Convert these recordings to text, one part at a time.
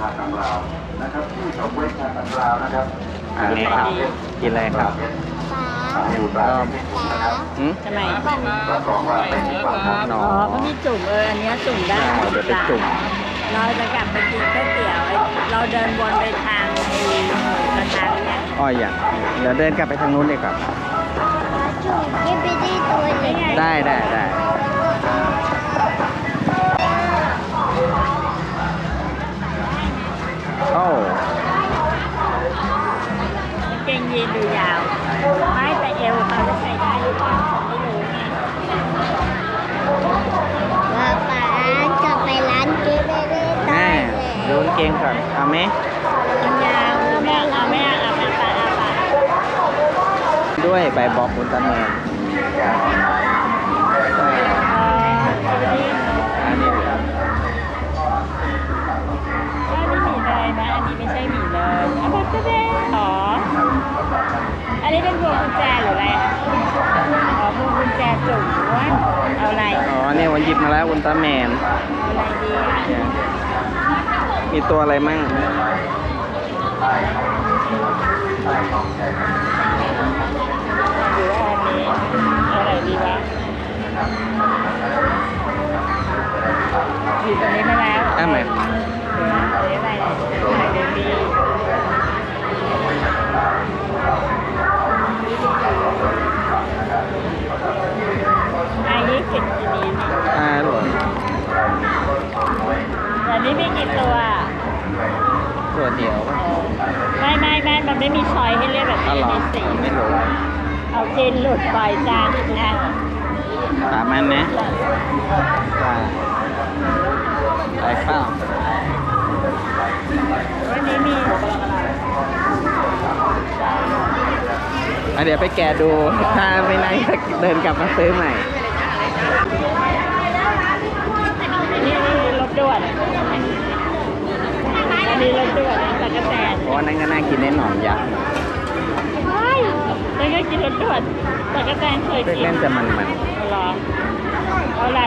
ชาตังราวนะครับที่เฉาก๊วยชาตังราวนะครับอันนี้ครับกินอะไรครับอยู่ปลาเพชรนะครับหืมทำไมรับรองว่าไม่ผิดหวังครับหนออ๋อก็มีจุ่มเอออันเนี้ยจุ่มได้อ่าเดี๋ยวไปจุ่มเราจะกลับไปกินก๋วยเตี๋ยวไอ้เราเดินวนไปทางไอ้กระทางเนี่ยอ้อยอย่างเดี๋ยวเดินกลับไปทางนู้นดีกว่านี่ไปได้ตัวเล็กได้ได้ ได้โอ้กางเกงยีนดูยาว ไม่แต่เอวเขาจะใส่ได้หรือเปล่าไม่รู้ไงว่าป๋าจะไปร้านเกมไม่ได้แม่ดูกางเกงก่อนเอาไหมมันยาวแม่เอาแม่เอาไปไปเอาไปด้วยใบบอกอุลตร้าแมน เออเอาไปดิอัน นะอันนี้ไม่ใช่หมีเลยเอาไปก็ได้อ๋อ อันนี้เป็นพวงกุญแจหรืออะไรอะอ๋อพวงกุญแจจุ่มว่าเอาอะไร อ๋อเนี่ยวันหยิบมาแล้วอุลตร้าแมนเอาอะไรดีอะเนี่ยมีตัวอะไรมั่งหรือว่าอันนี้เอาอะไรดีวะหยิบอันนี้มาแล้วอ้าวไหม นนี้มีกี่ตัวอะตัวเดียวไม่ไม่ไม่มันไม่มีชอยให้เลือกแบบอ๋อนี้เหรอมีสีไม่รู้เอากินหลุดปล่อยจานอะตามมันนะว่าไปเปล่าวันนี้มีอะเดี๋ยวไปแกะดู ถ้าไม่นั่งเดินกลับมาซื้อใหม่อันนี้รถ ด่วนอันนี้รถด่วนตะกะแตนเพราะว่านั่นก็น่ากินแน่นอนยักษ์ใช่แล้วก็กินรถด่วนตะกะแตนเคยกินเล่นๆจะมันเอาเหรอเอาอะไร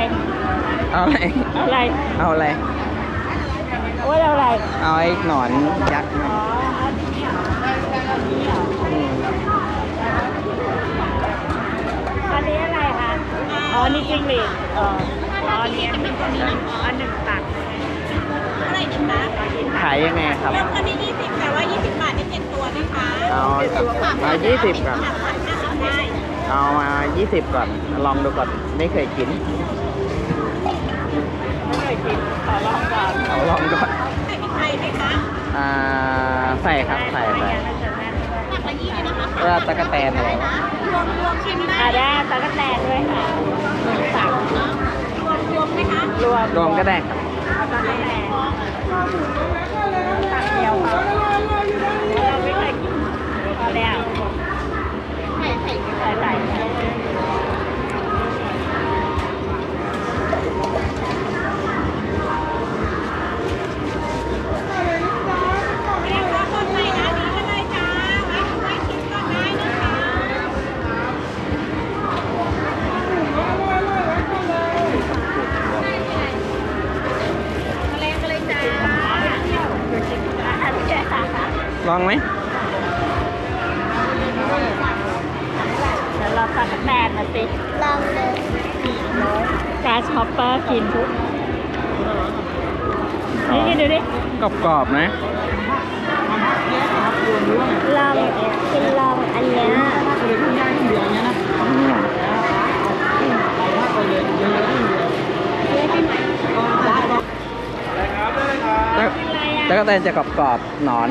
ๆเอาอะไร เอาอะไรเอาอะไร ว่าเอาอะไร เอาไอ้หนอนยักษ์อ๋ออันนี้เหรออันนี้เหรออืมอันนี้อะไรคะ อ๋อ นี่จิ้งหรีดอ๋ออ๋ ออันนี้อันหนึ่งอันหนึ่งตักอะไรนะคะขายยังไงครับ เริ่มต้นที่20แต่ว่า 20 บาทได้7ตัวนะคะเอาเอายี่สิบก่อนผัดนะคะได้เอามายี่สิบก่อน ลองดูก่อน ไม่เคยกิน ไม่เคยกินขอลองก่อนเอาลองก่อน ใส่พริกไทยไหมคะอ่า ใส่ครับ ใส่ใส่หลักละ20นะคะเวลาตะกะแตนอะไรวะ รวมรวมชิมได้อ่าได้ตะกะแตนด้วยค่ะหนึ่งตักรวมรวม ไหมคะรวมรวมก็ได้ครับเอาตะกะแตนตักเดียวค่ะเราไม่เคยกินพอแล้วใส่ใส่ใส่ใส่ เรียกว่าคนใหม่ร้านนี้ก็ได้จ้าไว้ไว้ชิมก่อนได้นะคะทะเลกันเลยจ้า ล องไหมเดี๋ยวเราตะกะแตนมาสิลองเลยกาช็อปเปอร์กินทุกนี่กินดูดิกรอบๆนะลองกินลองอันเนี้ยอืมตะตะกะแตนจะกรอบๆหนอน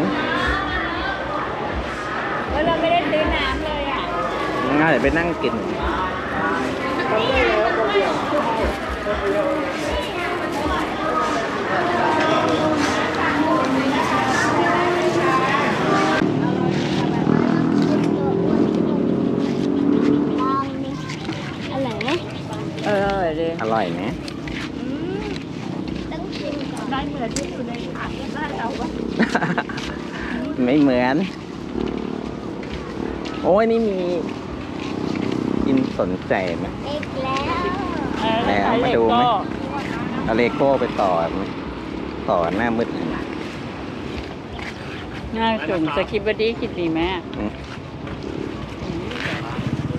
เฮ้ยเราไม่ได้ซื้อน้ำเลยอะง่ายเดี๋ยวไปนั่งกินลองนี่อร่อยไหมเออดีอร่อยไหมต้องชิมก่อนได้เหมือนที่อยู่ในถังได้เราปะไม่เหมือน โอ้ยนี่มีกินสนใจไหมเอ็กแล้วเออแล้วมาดูไหม เอาเลโก้ไปต่อไหมต่อหน้ามืดเลยนะเน่าจุ่มสคริปต์บดีคิดดีไหมอืม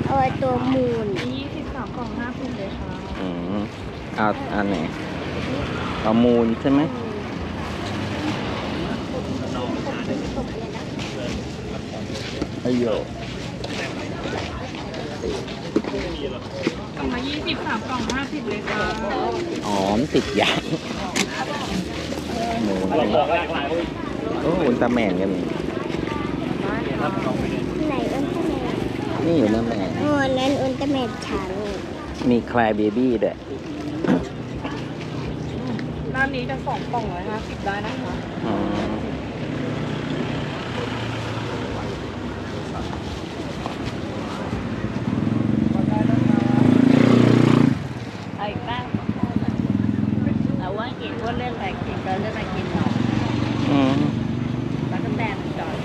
เอาไว้ตัวมูนยี่สิบสองกล่องห้าพิมเลยค่ะอืมเอาอันไหนเอามูลใช่ไหมอโย กล่องมายี่สิบสามกล่องห้าสิบเลยค่ะหอมติดยางหมูใช่ไหมโอ้อุลตร้าแมนก็มีไหนอุลตร้าแมนนี่อยู่นะแม่โอ้นั้นอุลตร้าแมนฉันมีคลายเบบี้ด้วยร้านนี้จะสองกล่องร้อยห้าสิบได้นะคะอืมเอาอีกบ้างเอาว่ากินว่าเรื่องอะไรกินก็เรื่องอะไรกินหน่อย อืม แล้วก็แตนจอด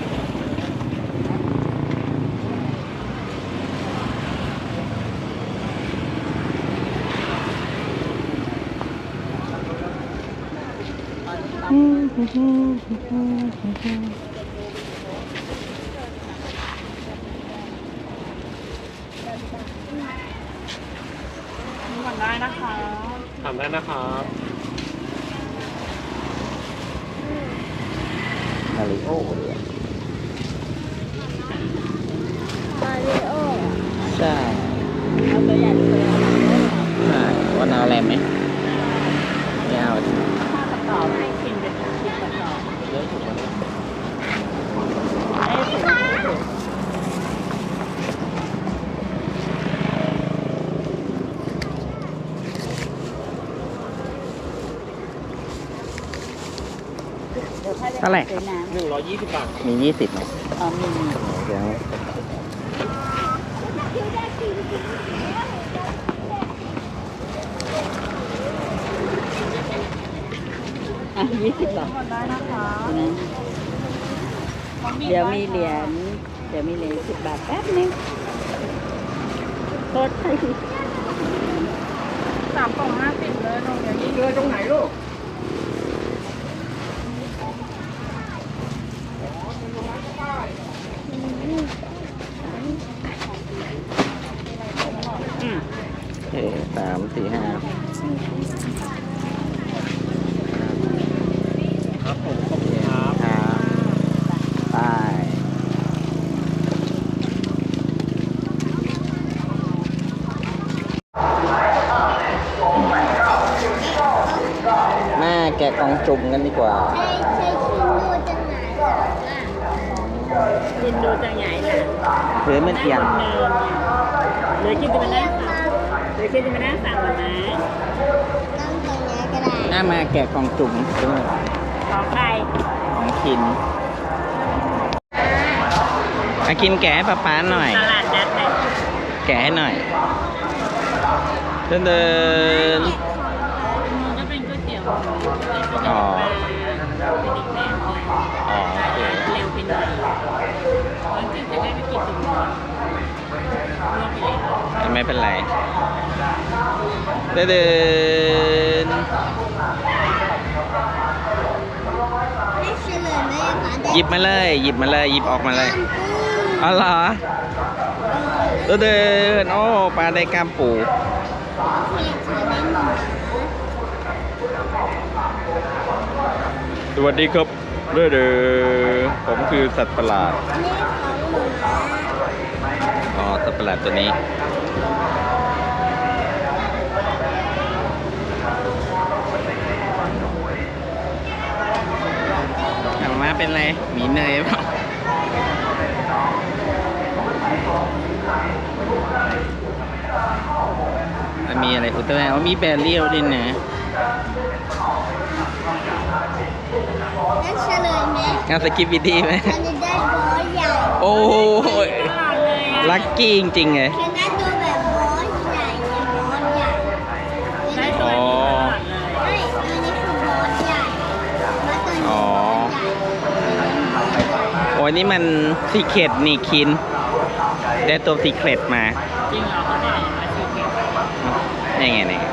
ก่อนได้นะคะทำได้นะครับมาริโอเลยอะมาริโอใช่เอาตัวใหญ่ตัวเล็กใช่วันเอาอะไรไหมไม่เอาดิ ถ้าประกอบให้กินเป็นชิ้นประกอบให้ถูก เท่าไหร่ซื้อน้หนึ่งร้อยยี่สิบบาท มียี่สิบไหมำอ๋อมีมีเดี๋ยวอะยี่สิบบาทได้นะคะเดี๋ยวมีเหรียญ เดี๋ยวมีเหรียญสิบบาทแป๊บนึงโทษให้สามกล่องห้าสิบเลยตรงเดี๋ยวนี้เลยตรงไหนลูก อืม โอเคสามสี่ห้า ครับผมขอบคุณครับ ครับไปแม่แกะกล่องจุ่มกันดีกว่า ใช่ใช่คินดูจังไหนล่ะกินดูจะใหญ่หละหรือมันเอียงหรือกินจะมานั่งสั่งหรือกินจะมานั่งสั่งก่อนนะตั้งตรงนี้ก็ได้หน้ามาแกะกล่องจุ่มใช่ไหมของใครของคินอากินแกะให้ป๊าป๊าหน่อย ตลาดนัดไหนแกะให้หน่อยเดินเดิน ได้ไม่กินตรงนี้รวมไปเลยไม่เป็นไรเดินเดินให้เฉลยไหมคะหยิบมาเลย หยิบมาเลยหยิบออกมาเลยอ๋อเหรอเดินเดินโอ้ปลาได้กล้ามปูเพียงเธอได้หนึ่งสวัสดีครับเด้อเด้อผมคือสัตว์ประหลาด ประหลาดตัวนี้เอามาเป็นไรมีเนยเปล่ามันมีอะไรอุลตร้าแมนว่ามีแบเรียลด้วยนะนั่นเฉลยไหมงานสกิปวิดีไหมฉันจะได้บอสใหญ่ โอ้ยต ลักกี้จริงๆไง คือหน้ตัวแบบบอใหญ่เนี่ยบอใหญ่ได้อไม่อันนี้คือบอใหญ่อสตัอสโอ้ยนี่มันสีเข็ดนี่คิน ได้ตัวสีเข็ดมาจริงเหรอเขาเนี่มาซื้อเก็บนี่ไงนี่ไง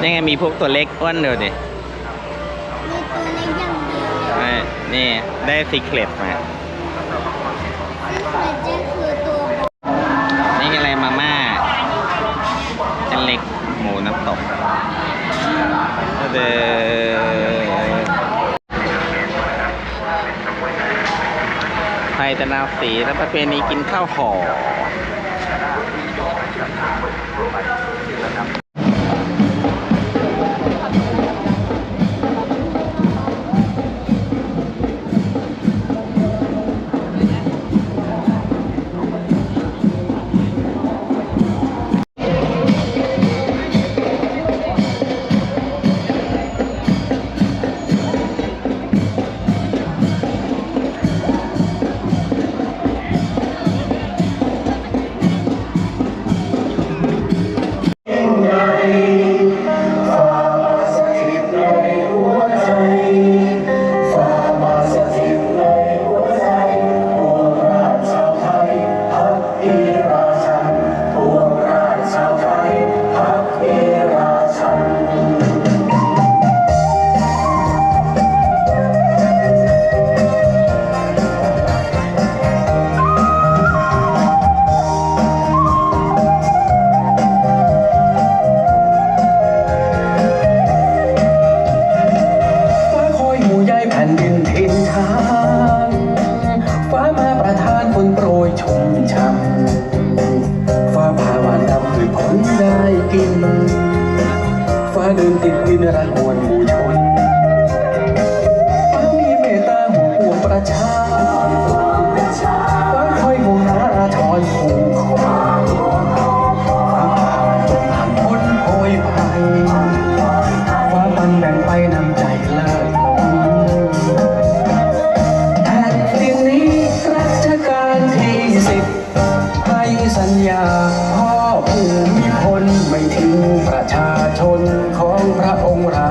นี่ไงมีพวกตัวเล็กอ้วนเดียวดิมีตัวเล็กอย่างเดียวนี่ได้สีเข็ดมา ซึ่เคยเจอ でไทยตะนาวสีและประเพณีกินข้าวห่อ่าพ่อภูมีพลไม่ทิ้งประชาชนของพระองค์เรา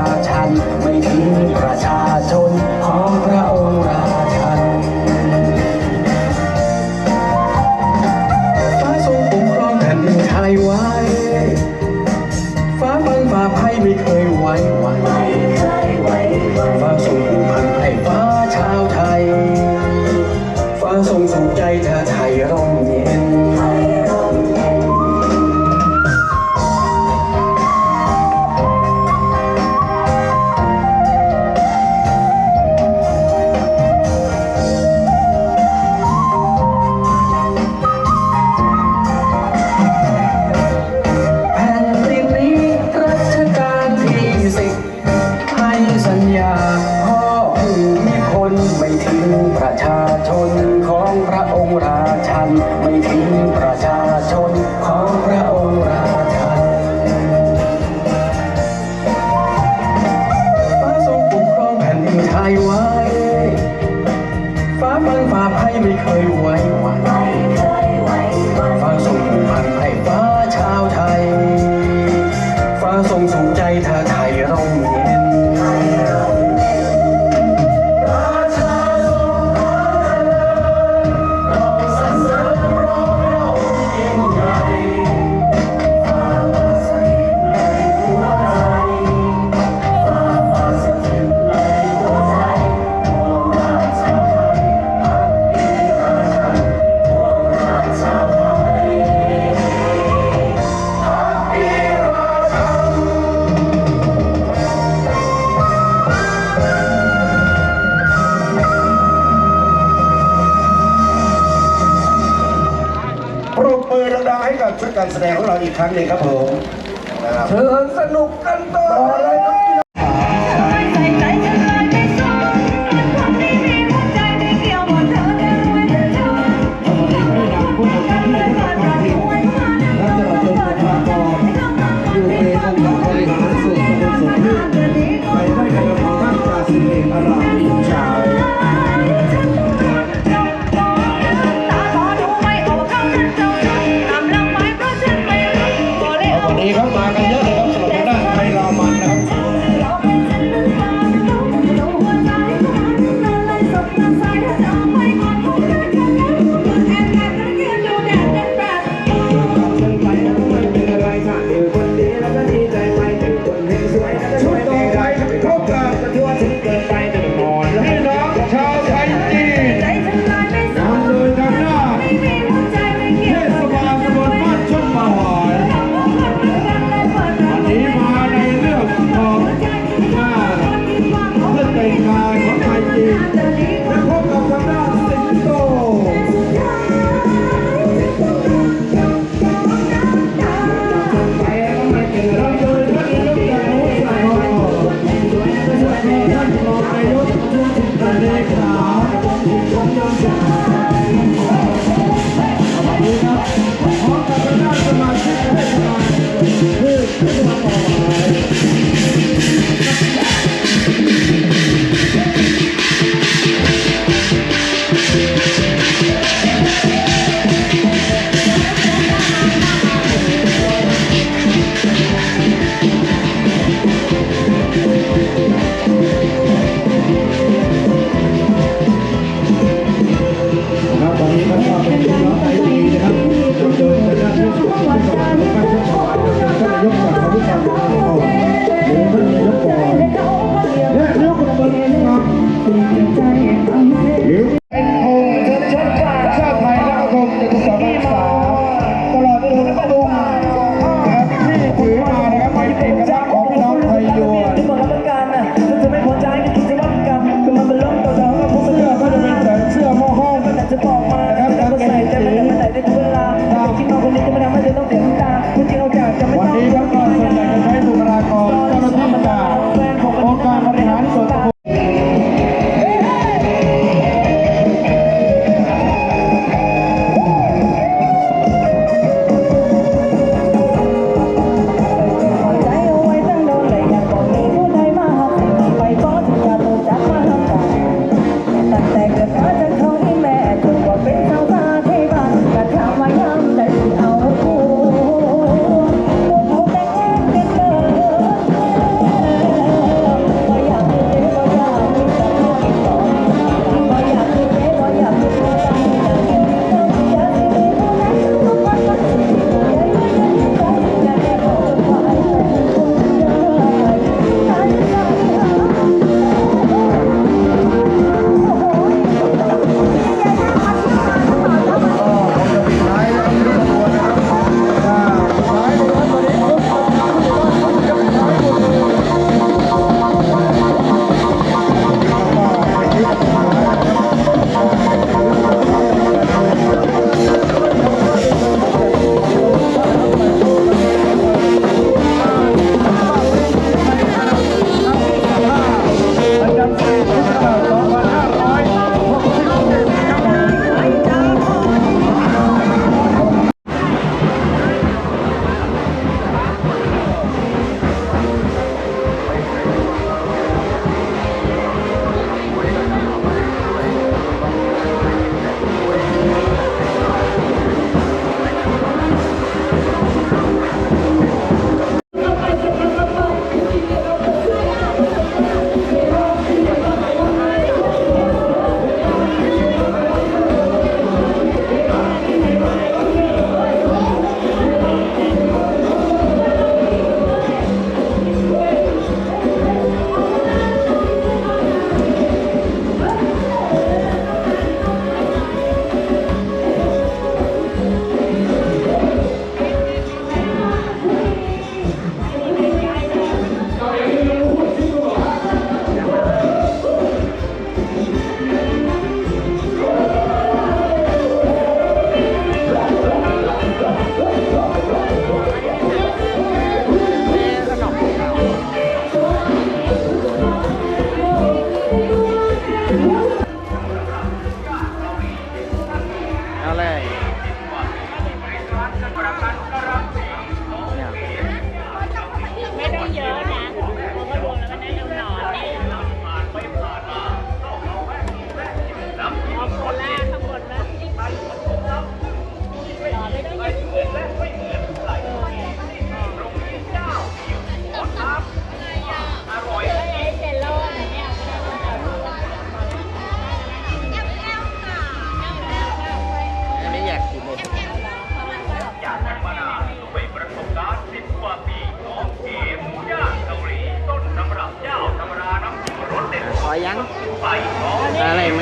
อะไรไหม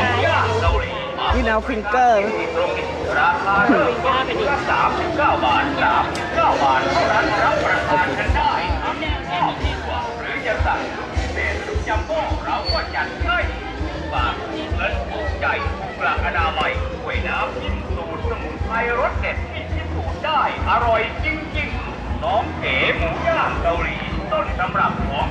ที่แนวฟิงเกอร์ราคาเริ่มต้นที่39บาท39บาทเท่านั้นรับประทานกันได้ชอบที่กว่าหรือจะสั่งพิเศษชุดจัมโบ้เราก็จัดให้ฝากเงินถูกใจถูกหลักอนามัยก๋วยน้ำจิ้มสูตรสมุนไพรรสเด็ดที่พิสูจน์ได้อร่อยจริงๆน้องเก๋หมูย่างเกาหลีต้นตำรับของ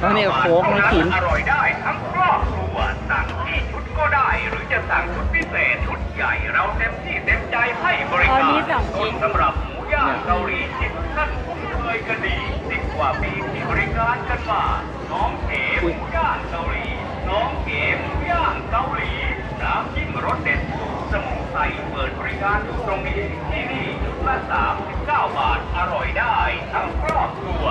แล้วนี่โค้กไม่กินอร่อยได้ทั้งครอบครัวสั่งที่ชุดก็ได้ หรือจะสั่งชุดพิเศษชุดใหญ่เราเต็มที่เต็มใจให้บริการนี้สองชิ้นสำหรับหมูย่างเกาหลีที่ทุกท่านคุ้นเคยกันดีสิบกว่าปีที่บริการกันมาน้องเก๋หมูย่างเกาหลีน้องเก๋หมูย่างเกาหลีน้ำจิ้มรสเด็ดสูตรสมุนไพรเปิดบริการอยู่ตรงนี้ที่นี่ชุดละ39 บาทอร่อยได้ทั้งครอบครัว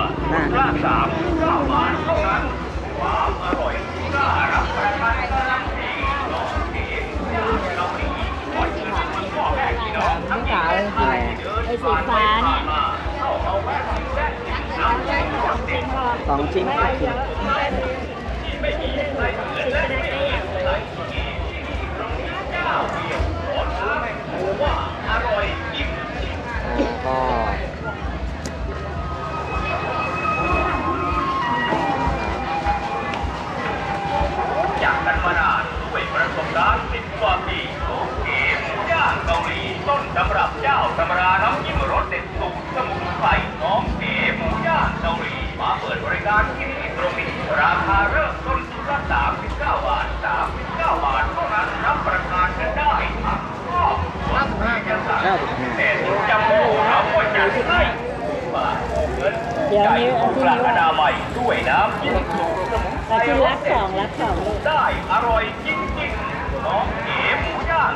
สีฟ้าเนี่ยนมาเข้าเองชิ้นสองชิ้นก็กินไม่มีใส่เหมือนและไม่มีใส่เก๋ที่นี่ตรงนี้เจ้าเ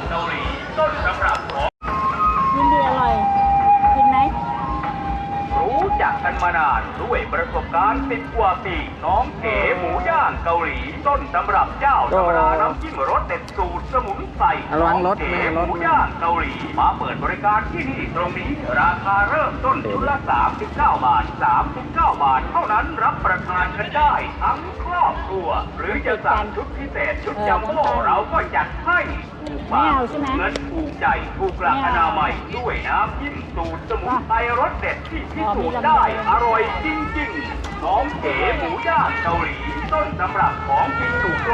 เกาหลีต้นตำรับของ ประสบการณ์สิบกว่าปีน้องเก๋หมูย่างเกาหลี ต้นตำรับเจ้าตำราน้ำจิ้มรสเด็ดสูตรสมุนไพรระวังรถน้อไม่เก๋ให้หรถมูย่างเกาหลีมาเปิดบริการที่นี่ตรงนี้ราคาเริ่มต้นชุดละ39 บาท 39 บาท เท่านั้นรับประทานกันได้ทั้งครอบครัว หรือจะสั่งชุดพิเศษชุดจัมโบ้เราก็จัดให้ถูกไม่เอาใช่ไหมเงิน ถูกใจถูกหลักอนามัยด้วยน้ำจิ้มสูตรสมุนไพรรสเด็ดที่พิสูจน์ได้อร่อยจริงๆน้องเก๋หมูย่างเกาหลีต้นตำรับของกินถูก